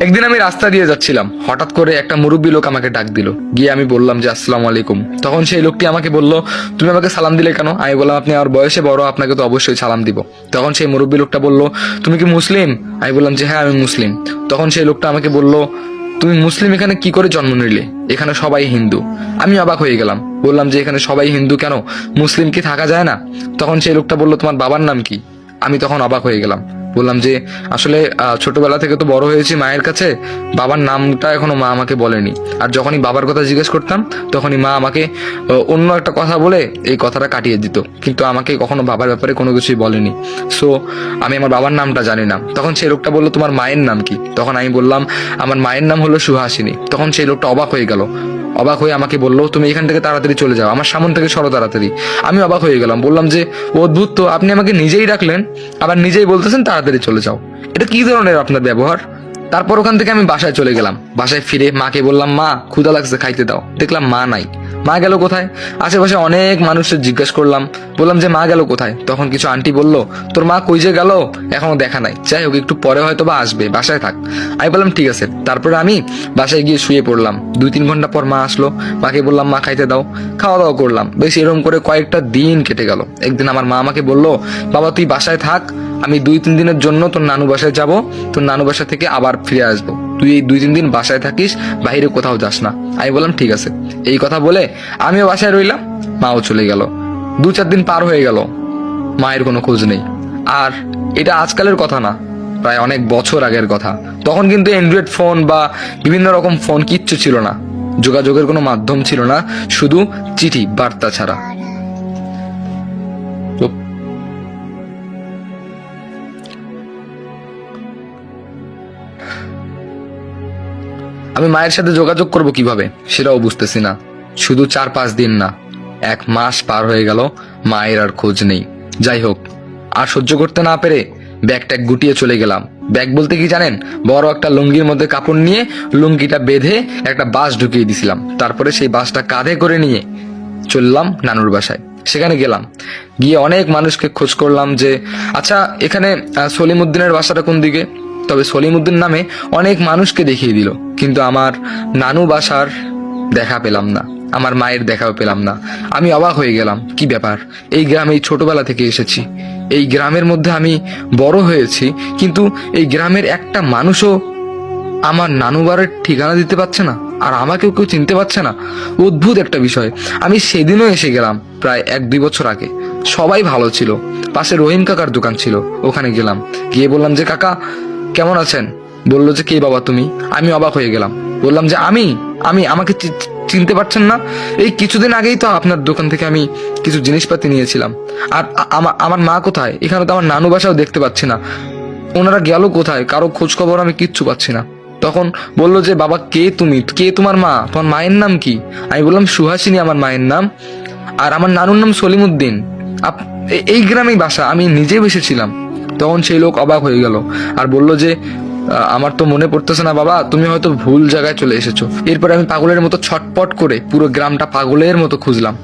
একদিন আমি রাস্তা দিয়ে যাচ্ছিলাম। হঠাৎ করে একটা মুরব্বী লোক আমাকে ডাক দিল। গিয়ে আমি বললাম যে, আসসালামু আলাইকুম। তখন সেই লোকটি আমাকে বলল, তুমি আমাকে সালাম দিলে কেন? আমি বললাম, আপনি আমার বয়সে বড়, আপনাকে তো অবশ্যই সালাম দিব। তখন সেই মুরব্বী লোকটা বলল, তুমি কি মুসলিম? আমি বললাম যে হ্যাঁ আমি মুসলিম। তখন সেই লোকটা আমাকে বলল, তুমি মুসলিম, এখানে কি করে জন্ম নিলে? এখানে সবাই হিন্দু। আমি অবাক হয়ে গেলাম। বললাম যে, এখানে সবাই হিন্দু কেন? মুসলিম কি থাকা যায় না? তখন সেই লোকটা বলল, তোমার বাবার নাম কি? আমি তখন অবাক হয়ে গেলাম। বললাম যে, আসলে ছোটবেলা থেকে তো বড় হয়েছি মায়ের কাছে, বাবার নামটা এখনও মা আমাকে বলেনি। আর যখনই বাবার কথা জিজ্ঞেস করতাম, তখনই মা আমাকে অন্য একটা কথা বলে এই কথাটা কাটিয়ে দিত। কিন্তু আমাকে কখনো বাবার ব্যাপারে কোনো কিছুই বলেনি। সো আমি আমার বাবার নামটা জানি না। তখন সেই লোকটা বলল, তোমার মায়ের নাম কি? তখন আমি বললাম, আমার মায়ের নাম হলো সুহাসিনী। তখন সেই লোকটা অবাক হয়ে গেল। অবাক হয়ে আমাকে বলল, তুমি এখান থেকে তাড়াতাড়ি চলে যাও, আমার সামন থেকে সরো তাড়াতাড়ি। আমি অবাক হয়ে গেলাম, বললাম যে অদ্ভুত তো, আপনি আমাকে নিজেই ডাকলেন, আবার নিজেই বলতেছেন তাড়াতাড়ি চলে যাও। এটা কি ধরনের আপনার ব্যবহার? তারপর ওখান থেকে আমি বাসায় চলে গেলাম। বাসায় ফিরে মাকে বললাম, মা ক্ষুদা লাগছে, খাইতে দাও। দেখলাম মা নাই। মা গেল কোথায়? আশেপাশে অনেক মানুষের জিজ্ঞেস করলাম। বললাম যে, মা গেল কোথায়? তখন কিছু আন্টি বলল, তোর মা কই যে গেল? এখনও দেখা নাই। যাই হোক, একটু পরে হয়তো বা আসবে। বাসায় থাক। আমি বললাম, ঠিক আছে। তারপরে আমি বাসায় গিয়ে শুয়ে পড়লাম। দুই তিন ঘণ্টা পর মা আসলো। মাকে বললাম, মা, খাইতে দাও। খাওয়া দাওয়া করলাম। বেশ এরকম করে কয়েকটা দিন কেটে গেল। একদিন আমার মা আমাকে বলল, বাবা, তুই বাসায় থাক। আমি দুই তিন দিনের জন্য তোর নানু বাসায় যাব। তোর নানু বাসা থেকে আবার ফিরে আসব। তুই এই দুই তিন দিন বাসায় থাকিস বাইরে কোথাও যাস না। আমি বললাম, ঠিক আছে। এই কথা বলে আমিও বাসায় রইলাম, মাও চলে গেল। দু চার দিন পার হয়ে গেল, মায়ের কোনো খোঁজ নেই। আর এটা আজকালের কথা না, প্রায় অনেক বছর আগের কথা। তখন কিন্তু অ্যান্ড্রয়েড ফোন বা বিভিন্ন রকম ফোন কিচ্ছু ছিল না। যোগাযোগের কোনো মাধ্যম ছিল না, শুধু চিঠি, বার্তা ছাড়া। আমি মায়ের সাথে যোগাযোগ করব কীভাবে? সেটাও বুঝতেছি না। শুধু চার পাঁচ দিন না, এক মাস পার হয়ে গেল, মায়ের আর খোঁজ নেই। যাই হোক, আর সহ্য করতে না পেরে ব্যাগ ট্যাগ গুটিয়ে চলে গেলাম। ব্যাগ বলতে কি জানেন? বড় একটা লুঙ্গির মধ্যে কাপড় নিয়ে লুঙ্গিটা বেঁধে একটা বাস ঢুকিয়ে দিছিলাম। তারপরে সেই বাসটা কাঁধে করে নিয়ে চললাম নানুর বাসায়। সেখানে গেলাম। গিয়ে অনেক মানুষকে খোঁজ করলাম যে আচ্ছা এখানে সলিমুদ্দিনের বাসাটা কোন দিকে? তবে সলিমুদ্দিন নামে অনেক মানুষকে দেখিয়ে দিল, কিন্তু আমার নানু বাসার দেখা পেলাম না, আমার মায়ের দেখাও পেলাম না। আমি অবাক হয়ে গেলাম, কি ব্যাপার? এই গ্রামে এই ছোটবেলা থেকে এসেছি। এই গ্রামের মধ্যে আমি বড় হয়েছি, কিন্তু এই গ্রামের একটা মানুষও আমার নানুবারের ঠিকানা দিতে পারছে না, আর আমাকেও কেউ চিনতে পারছে না। অদ্ভুত একটা বিষয়। আমি সেদিনও এসে গেলাম, প্রায় এক দুই বছর আগে। সবাই ভালো ছিল। পাশে রহিম কাকার দোকান ছিল, ওখানে গেলাম। গিয়ে বললাম যে, কাকা কেমন আছেন? বলল যে, কে বাবা তুমি? আমি অবাক হয়ে গেলাম। বললাম যে, আমি? আমি? আমাকে চিনতে পারছেন না? এই কিছুদিন আগেই তো আপনার দোকান থেকে আমি কিছু জিনিসপাতি নিয়েছিলাম। আর আ- আমা- আমার মা কোথায়? এখানে তো আমার নানু বাসাও দেখতে পাচ্ছি না। ওনারা গেল কোথায়? কারও খোঁজ খবর আমি কিচ্ছু পাচ্ছি না। তখন বলল যে, বাবা, কে তুমি? কে তোমার মা? তোমার মায়ের নাম কি? আমি বললাম, সুহাসিনী আমার মায়ের নাম। আর আমার নানুর নাম সলিমুদ্দিন। এই গ্রামেই বাসা। আমি নিজে বসেছিলাম। তখন সেই লোক অবাক হয়ে গেল আর বলল যে আমার তো মনে পড়তেছে না বাবা, তুমি হয়তো ভুল জায়গায় চলে এসেছ। এরপরে আমি পাগলের মতো ছটপট করে পুরো গ্রামটা পাগলের মতো খুঁজলাম।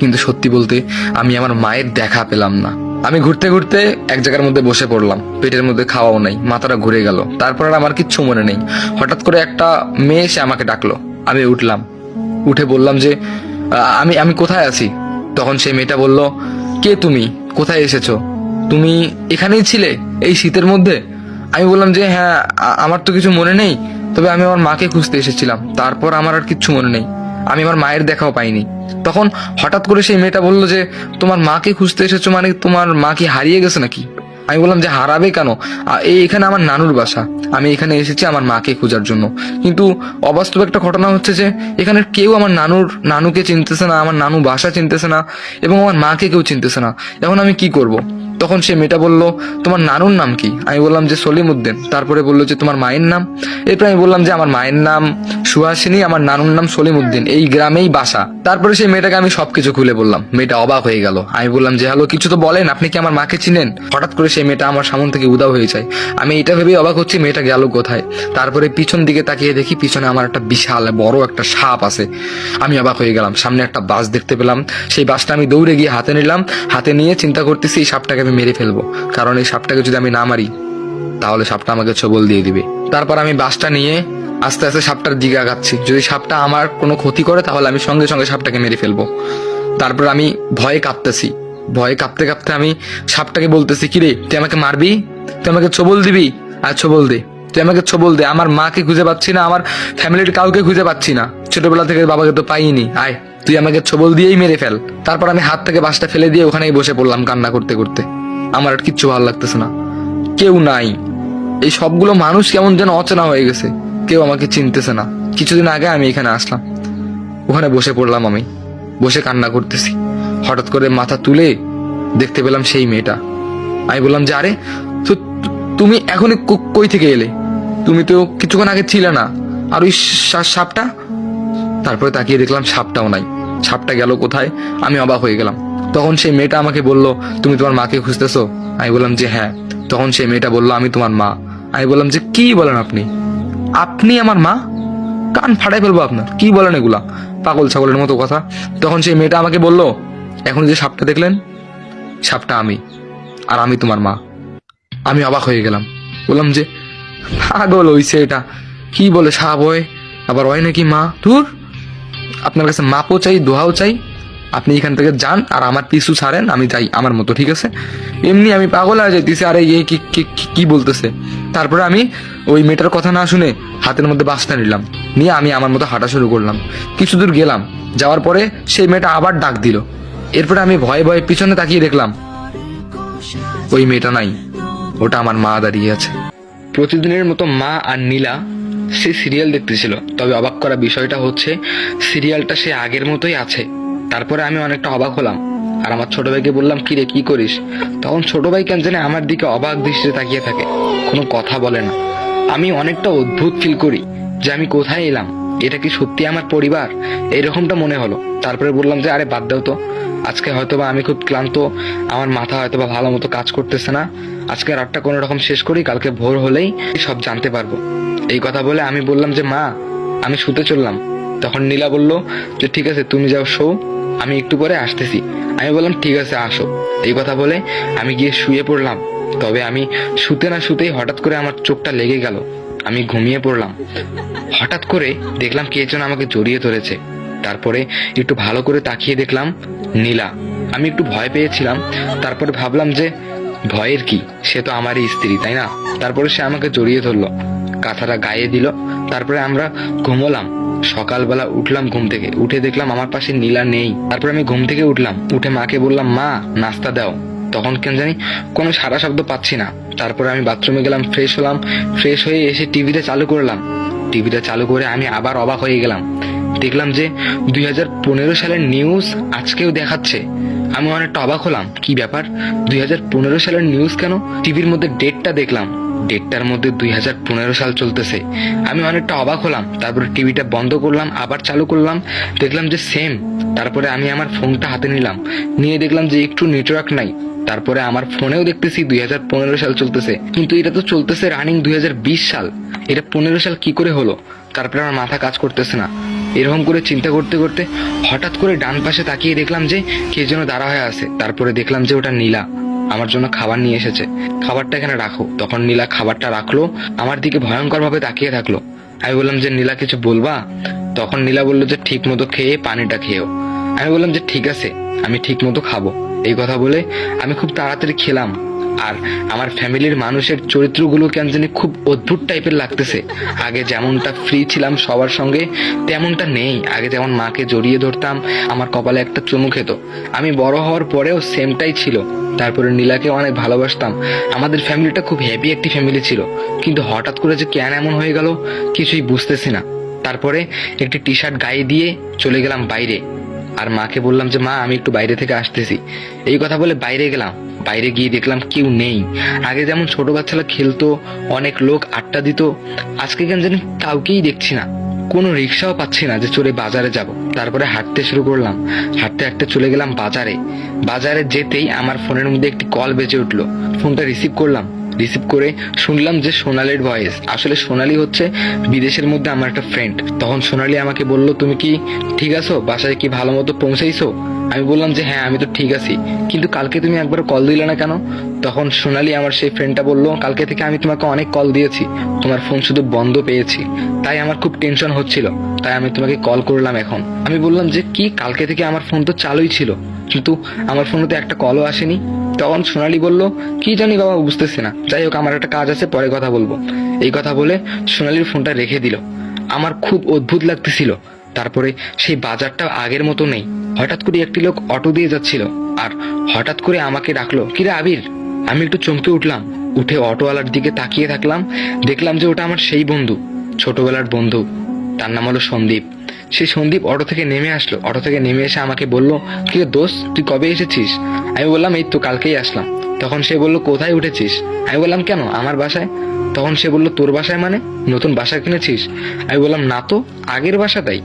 কিন্তু সত্যি বলতে, আমি আমার মায়ের দেখা পেলাম না। আমি ঘুরতে ঘুরতে এক জায়গার মধ্যে বসে পড়লাম। পেটের মধ্যে খাওয়াও নাই, মাথাটা ঘুরে গেল। তারপর আর আমার কিচ্ছু মনে নেই। হঠাৎ করে একটা মেয়ে এসে আমাকে ডাকলো। আমি উঠলাম। উঠে বললাম যে আমি আমি কোথায় আছি? তখন সেই মেয়েটা বলল, কে তুমি? কোথায় এসেছ? তুমি এখানেই ছিলে, এই শীতের মধ্যে? আমি বললাম যে হ্যাঁ আমার তো কিছু মনে নেই, তবে আমি আমার মাকে খুঁজতে এসেছিলাম। তারপর আমার আর কিচ্ছু মনে নেই। আমি আমার মায়ের দেখাও পাইনি। তখন হঠাৎ করে সেই মেয়েটা বলল যে, তোমার মাকে খুঁজতে এসেছ মানে তোমার মা কি হারিয়ে গেছে নাকি? আমি বললাম যে, হারাবে কেন? এই এখানে আমার নানুর বাসা। আমি এখানে এসেছি আমার মাকে খোঁজার জন্য। কিন্তু অবাস্তব একটা ঘটনা হচ্ছে যে এখানে কেউ আমার নানুর, নানুকে চিনতেছে না, আমার নানু বাসা চিনতেছে না, এবং আমার মাকে কেউ চিনতেছে না। এখন আমি কি করব? তখন সে মেয়েটা বলল, তোমার নানুর নাম কি? আমি বললাম যে সলিম উদ্দিন তারপরে বলল যে, তোমার মায়ের নাম? এরপর আমি বললাম যে, আমার মায়ের নাম সুহাসিনী, আমার নানুর নাম সলিমুদ্দিন, এই গ্রামেই বাসা। তারপরে সেই মেয়েটাকে আমি সবকিছু খুলে বললাম। মেয়েটা অবাক হয়ে গেল। আমি বললাম, যে হ্যালো, কিছু তো বলেন, আপনি কি আমার মাকে চিনেন? হঠাৎ করে সেই মেয়েটা আমার সামন থেকে উদাও হয়ে যায়। আমি এটা ভেবেই অবাক হচ্ছি, মেয়েটা গেল কোথায়? তারপরে পিছন দিকে তাকিয়ে দেখি পিছনে আমার একটা বিশাল বড় একটা সাপ আছে। আমি অবাক হয়ে গেলাম। সামনে একটা বাস দেখতে পেলাম। সেই বাসটা আমি দৌড়ে গিয়ে হাতে নিলাম। হাতে নিয়ে চিন্তা করতেছি, এই সাপটাকে আমি মেরে ফেলব। কারণ এই সাপটাকে যদি আমি না মারি তাহলে সাপটা আমাকে ছবল দিয়ে দিবে। তারপর আমি বাসটা নিয়ে আস্তে আস্তে সাপটার দিকে আগাচ্ছি যদি সাপটা আমার কোনো ক্ষতি করে, তাহলে আমি সঙ্গে সঙ্গে সাপটাকে মেরে ফেলব। তারপর আমি ভয়ে কাঁপতেছি। ভয়ে কাঁপতে কাঁপতে আমি সাপটাকে বলতেছি, কিরে, তুই আমাকে মারবি? তুই আমাকে ছবল দিবি? আর ছবল দে। তুই আমাকে ছবল দে। আমার মাকে খুঁজে পাচ্ছি না, আমার ফ্যামিলির কাউকে খুঁজে পাচ্ছি না। ছোটবেলা থেকে বাবাকে তো পাইনি। আয়, তুই আমাকে ছবল দিয়েই মেরে ফেল। তারপর আমি হাত থেকে বাসটা ফেলে দিয়ে ওখানেই বসে পড়লাম কান্না করতে করতে। আমার আর কিচ্ছু ভালো লাগতেছে না। কেউ নাই। এই সবগুলো মানুষ কেমন যেন অচেনা হয়ে গেছে। কেউ আমাকে চিনতেছে না। কিছুদিন আগে আমি এখানে আসলাম। ওখানে বসে পড়লাম আমি। বসে কান্না করতেছি। হঠাৎ করে মাথা তুলে দেখতে পেলাম সেই মেয়েটা। আমি বললাম, যে আরে তুমি এখনই কই থেকে এলে? তুমি তো কিছুক্ষণ আগে ছিলে না। আর ওই সাপটা? তারপরে তাকিয়ে দেখলাম সাপটাও নাই। সাপটা গেল কোথায়? আমি অবাক হয়ে গেলাম। তখন সেই মেয়েটা আমাকে বলল, তুমি তোমার মাকে খুঁজতেছো? আমি বললাম, যে হ্যাঁ। তখন সেই মেয়েটা বলল, আমি তোমার মা। আমি বললাম যে, কি বলেন আপনি? আপনি আমার মা? কান ফাটাই ফেলব আপনার। কি বলেন এগুলা? পাগল ছাগলের মতো কথা। তখন সেই মেয়েটা আমাকে বলল, এখন যে সাপটা দেখলেন, সাপটা আমি, আর আমি তোমার মা। আমি অবাক হয়ে গেলাম। বললাম যে, পাগল হইছে এটা। কি বলে সাপ হয়? আবার হয় নাকি মা? ধুর, আপনার কাছে মাপও চাই, দোহাও চাই আপনি এখান থেকে যান আর আমার পিছু ছাড়েন, আমি যাই আমার মতো, ঠিক আছে? এমনি আমি পাগল হয়ে যাইতেছি, আরে ইয়ে কি, কি- বলতেছে? তারপরে আমি ওই মেয়েটার কথা না শুনে হাতের মধ্যে বাসটা নিলাম, নিয়ে আমি আমার মতো হাঁটা শুরু করলাম। কিছু দূর গেলাম, যাওয়ার পরে সেই মেয়েটা আবার ডাক দিল। এরপরে আমি ভয়ে ভয়ে পিছনে তাকিয়ে দেখলাম, ওই মেয়েটা নাই, ওটা আমার মা দাঁড়িয়ে আছে। প্রতিদিনের মতো মা আর নীলা সে সিরিয়াল দেখতেছিল, তবে অবাক করা বিষয়টা হচ্ছে সিরিয়ালটা সে আগের মতোই আছে। তারপরে আমি অনেকটা অবাক হলাম। আর আমার ছোট ভাইকে বললাম কি রে কি করিস? তখন ছোট ভাই কেন জানে আমার দিকে অবাক দৃষ্টিতে তাকিয়ে থাকে। কোনো কথা বলে না। আমি অনেকটা অদ্ভুত ফিল করি যে আমি কোথায় এলাম? এটা কি সত্যি আমার পরিবার? এরকমটা মনে হলো। তারপরে বললাম যে, আরে, বাদ দাও তো। আজকে হয়তোবা আমি খুব ক্লান্ত। আমার মাথা হয়তোবা ভালো মতো কাজ করতেছে না। আজকে রাতটা কোনো রকম শেষ করি, কালকে ভোর হলেই সব জানতে পারব। এই কথা বলে আমি বললাম যে, মা, আমি শুতে চললাম। তখন নীলা বলল যে, ঠিক আছে, তুমি যাও, শো। আমি একটু পরে আসতেছি। আমি বললাম, ঠিক আছে, আসো। এই কথা বলে আমি গিয়ে শুয়ে পড়লাম। তবে আমি শুতে না শুতেই হঠাৎ করে আমার চোখটা লেগে গেল। আমি ঘুমিয়ে পড়লাম। হঠাৎ করে দেখলাম কে যেন আমাকে জড়িয়ে ধরেছে। তারপরে একটু ভালো করে তাকিয়ে দেখলাম নীলা। আমি একটু ভয় পেয়েছিলাম। তারপরে ভাবলাম যে, ভয়ের কি? সে তো আমারই স্ত্রী, তাই না? তারপরে সে আমাকে জড়িয়ে ধরলো। কাঁথাটা গায়ে দিল। তারপরে আমরা ঘুমোলাম। সকালবেলা উঠলাম ঘুম থেকে। উঠে দেখলাম আমার পাশে নীলা নেই। তারপর আমি ঘুম থেকে উঠলাম। উঠে মাকে বললাম, মা, নাস্তা দাও। তখন কেন জানি কোনো সারা শব্দ পাচ্ছি না। তারপরে আমি বাথরুমে গেলাম ফ্রেশ হলাম। ফ্রেশ হয়ে এসে টিভিটা চালু করলাম। টিভিটা চালু করে আমি আবার অবাক হয়ে গেলাম। দেখলাম যে দুই হাজার পনেরো সালের নিউজ আজকেও দেখাচ্ছে। আমি অনেকটা অবাক হলাম। কি ব্যাপার? দুই হাজার পনেরো সালের নিউজ কেন? টিভির মধ্যে ডেটটা দেখলাম। ডেটটার মধ্যে দুই হাজার পনেরো সাল চলতেছে। আমি অনেকটা অবাক হলাম, তারপরে টিভিটা বন্ধ করলাম, আবার চালু করলাম, দেখলাম যে সেম তারপরে আমি আমার ফোনটা হাতে নিলাম, নিয়ে দেখলাম যে একটু নেটওয়ার্ক নাই। তারপরে আমার ফোনেও দেখতেছি দুই হাজার পনেরো সাল চলতেছে। কিন্তু এটা তো চলতেছে রানিং দুই হাজার বিশ সাল। এটা পনেরো সাল কি করে হলো? তারপরে আমার মাথা কাজ করতেছে না। এরকম করে চিন্তা করতে করতে হঠাৎ করে ডান পাশে তাকিয়ে দেখলাম যে কে যেন দাঁড়া হয়ে আছে। তারপরে দেখলাম যে ওটা নীলা। আমার জন্য খাবার নিয়ে এসেছে। খাবারটা এখানে রাখো। তখন নীলা খাবারটা রাখল, আমার দিকে ভয়ঙ্কর ভাবে তাকিয়ে থাকল। আমি বললাম যে, নীলা, কিছু বলবা? তখন নীলা বলল যে, ঠিক মতো খেয়ে পানিটা খেয়েও। আমি বললাম যে, ঠিক আছে, আমি ঠিক মতো খাব। এই কথা বলে আমি খুব তাড়াতাড়ি খেলাম। আর আমার ফ্যামিলির মানুষের চরিত্রগুলো কেন জানি খুব অদ্ভুত টাইপের লাগতেছে। আগে যেমনটা ফ্রি ছিলাম সবার সঙ্গে, তেমনটা নেই। আগে যেমন মাকে জড়িয়ে ধরতাম, আমার কপালে একটা চুমু খেত। আমি বড় হওয়ার পরেও সেমটাই ছিল। তারপরে নীলাকে অনেক ভালোবাসতাম। আমাদের ফ্যামিলিটা খুব হ্যাপি একটি ফ্যামিলি ছিল। কিন্তু হঠাৎ করে যে কেন এমন হয়ে গেল, কিছুই বুঝতেছি না। তারপরে একটি টি শার্ট গায়ে দিয়ে চলে গেলাম বাইরে। আর মাকে বললাম যে, মা, আমি একটু বাইরে থেকে আসতেছি। এই কথা বলে বাইরে গেলাম। বাইরে গিয়ে দেখলাম কেউ নেই। আগে যেমন ছোট বাচ্চারা খেলতো, অনেক লোক আড্ডা দিত, আজকে কেন জানি কাউকেই দেখছি না। কোনো রিক্সাও পাচ্ছি না যে চলে বাজারে যাব। তারপরে হাঁটতে শুরু করলাম। হাঁটতে হাঁটতে চলে গেলাম বাজারে। বাজারে যেতেই আমার ফোনের মধ্যে একটি কল বেজে উঠল। ফোনটা রিসিভ করলাম। রিসিভ করে শুনলাম যে সোনালির ভয়েস। আসলে সোনালি হচ্ছে বিদেশের মধ্যে আমার একটা ফ্রেন্ড তখন সোনালি আমাকে বলল, তুমি কি ঠিক আছো? বাসায় কি ভালো মতো পৌঁছাইছো? আমি বললাম যে হ্যাঁ আমি তো ঠিক আছি। কিন্তু কালকে তুমি একবার কল দিলে না কেন? তখন সোনালি আমার সেই ফ্রেন্ডটা বলল, কালকে থেকে আমি তোমাকে অনেক কল দিয়েছি। তোমার ফোন শুধু বন্ধ পেয়েছি। তাই আমার খুব টেনশন হচ্ছিল। তাই আমি তোমাকে কল করলাম এখন। আমি বললাম যে, কি? কালকে থেকে আমার ফোন তো চালুই ছিল। কিন্তু আমার ফোনে তো একটা কলও আসেনি। তখন সোনালি বলল, কি জানি বাবা, বুঝতেছি না। যাই হোক, আমার একটা কাজ আছে, পরে কথা বলব। এই কথা বলে সোনালির ফোনটা রেখে দিল। আমার খুব অদ্ভুত লাগতেছিল। তারপরে সেই বাজারটা আগের মতো নেই। হঠাৎ করে একটি লোক অটো দিয়ে যাচ্ছিল আর হঠাৎ করে আমাকে ডাকলো কিরে আবির? আমি একটু চমকে উঠলাম। উঠে অটোওয়ালার দিকে তাকিয়ে থাকলাম। দেখলাম যে ওটা আমার সেই বন্ধু, ছোটবেলার বন্ধু। তার নাম হলো সন্দীপ। সেই সন্দীপ অটো থেকে নেমে আসলো। অটো থেকে নেমে এসে আমাকে বলল কি দোষ তুই কবে এসেছিস? আমি বললাম, এই তো কালকেই আসলাম। তখন সে বলল, কোথায় উঠেছিস? আমি বললাম, কেন, আমার বাসায়? তখন সে বলল, তোর বাসায় মানে? নতুন বাসা কিনেছিস? আমি বললাম, না তো, আগের বাসাটাই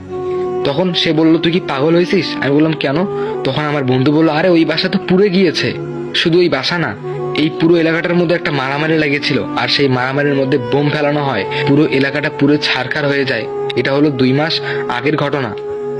তখন সে বলল, তুই কি পাগল হয়েছিস? আমি বললাম, কেন? তখন আমার বন্ধু বলল, আরে, ওই বাসা তো পুড়ে গিয়েছে। শুধু ওই বাসা না, এই পুরো এলাকাটার মধ্যে একটা মারামারি লেগেছিল, আর সেই মারামারির মধ্যে বোম ফেলানো হয়। পুরো এলাকাটা পুরো ছারখার হয়ে যায়। এটা হলো দুই মাস আগের ঘটনা।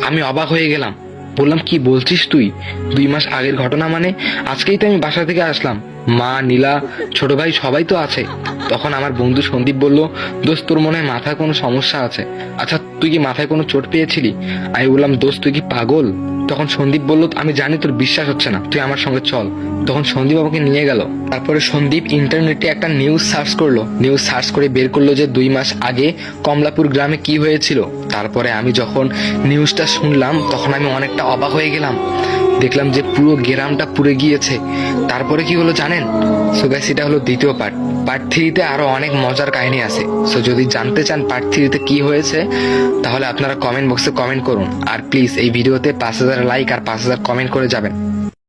আমি অবাক হয়ে গেলাম। বললাম, কি বলছিস তুই? দুই মাস আগের ঘটনা মানে? আজকেই তো আমি বাসা থেকে আসলাম। মা, নীলা, ছোট ভাই সবাই তো আছে। তখন আমার বন্ধু সন্দীপ বলল, দোস্ত, তোর মনে হয় মাথায় কোনো সমস্যা আছে? আচ্ছা তুই কি মাথায় কোনো চোট পেয়েছিলি? আমি বললাম, দোস্ত, তুই কি পাগল? তখন সন্দীপ বলল, আমি জানি তোর বিশ্বাস হচ্ছে না, তুই আমার সঙ্গে চল। তখন সন্দীপ আমাকে নিয়ে গেল। তারপরে সন্দীপ ইন্টারনেটে একটা নিউজ সার্চ করল। নিউজ সার্চ করে বের করল যে দুই মাস আগে কমলাপুর গ্রামে কি হয়েছিল। তারপরে আমি যখন নিউজটা শুনলাম, তখন আমি অনেকটা অবাক হয়ে গেলাম। দেখলাম যে পুরো গ্রামটা পুড়ে গিয়েছে। তারপরে কি হলো জানেন? সো গাইস এটা হলো দ্বিতীয় পার্ট পার্ট থ্রিতে আরও অনেক মজার কাহিনী আছে। সো যদি জানতে চান পার্ট থ্রিতে কি হয়েছে, তাহলে আপনারা কমেন্ট বক্সে কমেন্ট করুন। আর প্লিজ এই ভিডিওতে পাঁচ হাজার লাইক আর পাঁচ হাজার কমেন্ট করে যাবেন।